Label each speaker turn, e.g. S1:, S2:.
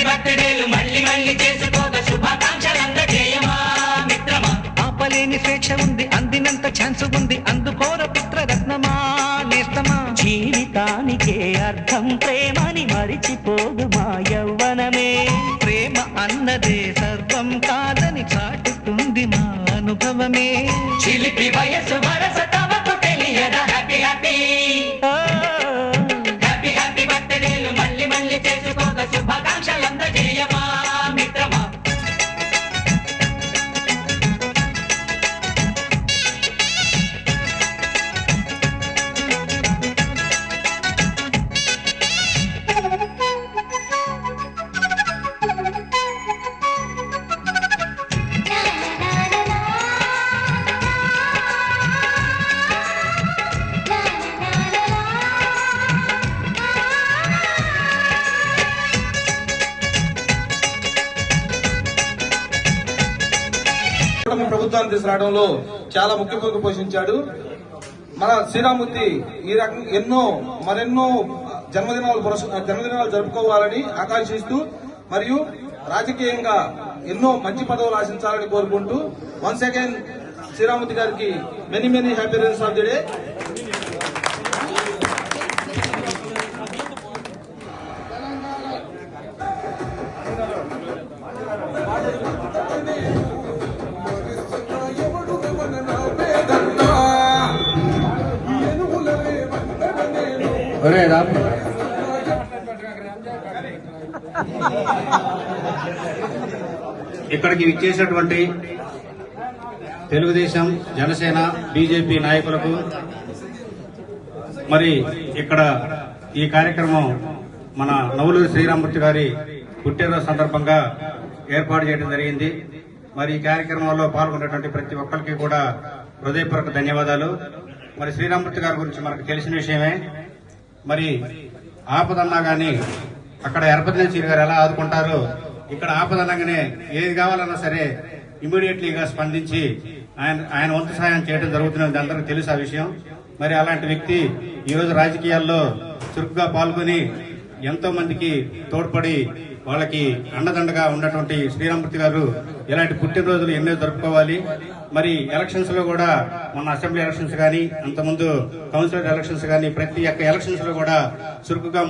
S1: బర్త్డేలు మళ్ళీ మళ్ళీ చేసుకోక శుభాకాంక్షలందజేయమా మిత్రమా?
S2: ఆపలేని స్వేచ్ఛ ఉంది అందినంత ఛాన్స్ ఉంది అందుకోర పుత్ర రత్నమా నేస్తమా?
S1: జీవితానికే అర్థం ప్రేమని మరిచిపోదు మా యవ్వనమే.
S2: ప్రేమ అన్నదే సర్వం కాదని చాటుతుంది మా అనుభవమే.
S1: చిలిపి వయసు వరస తమకు తెలియదా? హ్యాపీ హ్యాపీ
S2: ఆ,
S1: హ్యాపీ హ్యాపీ బర్త్డేలు మళ్ళీ మళ్ళీ చేసుకోక
S3: ప్రభుత్వాన్ని తీసుకురావడంలో చాలా ముఖ్య పాత్ర పోషించాడు. మన శ్రీరామూర్తి ఈ రకం ఎన్నో మరెన్నో జన్మదినాలు జన్మదినాలు జరుపుకోవాలని ఆకాంక్షిస్తూ మరియు రాజకీయంగా ఎన్నో మంచి పదవులు ఆశించాలని కోరుకుంటూ వన్స్ అగైన్ శ్రీరామూర్తి గారికి many many happy of the day
S4: ఇక్కడికి విచ్చేసినటువంటి తెలుగుదేశం జనసేన బీజేపీ నాయకులకు మరి ఇక్కడ ఈ కార్యక్రమం మన నవలూరు శ్రీరామూర్తి గారి పుట్టినరోజు సందర్భంగా ఏర్పాటు చేయడం జరిగింది. మరి ఈ కార్యక్రమంలో పాల్గొన్నటువంటి ప్రతి ఒక్కరికి కూడా హృదయపూర్వక ధన్యవాదాలు. మరి శ్రీరామూర్తి గారి గురించి మనకు తెలిసిన విషయమే మరి ఆపదన్నా గాని అక్కడ ఎరపతినేశ్వరి గారు ఎలా ఆదుకుంటారో ఇక్కడ ఆపదనగానే ఏది కావాలన్నా సరే ఇమీడియట్లీగా స్పందించి ఆయన ఆయన వంతు సహాయం చేయడం జరుగుతున్నది అందరికీ తెలుసు ఆ విషయం. మరి అలాంటి వ్యక్తి ఈ రోజు రాజకీయాల్లో చురుగ్గా పాల్గొని ఎంతో మందికి తోడ్పడి వాళ్ళకి అండదండగా ఉన్నటువంటి శ్రీరామూర్తి గారు ఇలాంటి పుట్టినరోజులు ఎన్నో జరుపుకోవాలి. మరి ఎలక్షన్స్లో కూడా మన అసెంబ్లీ ఎలక్షన్స్ కానీ అంతకుముందు కౌన్సిలర్ ఎలక్షన్స్ కానీ ప్రతి ఒక్క ఎలక్షన్స్లో కూడా చురుకుగా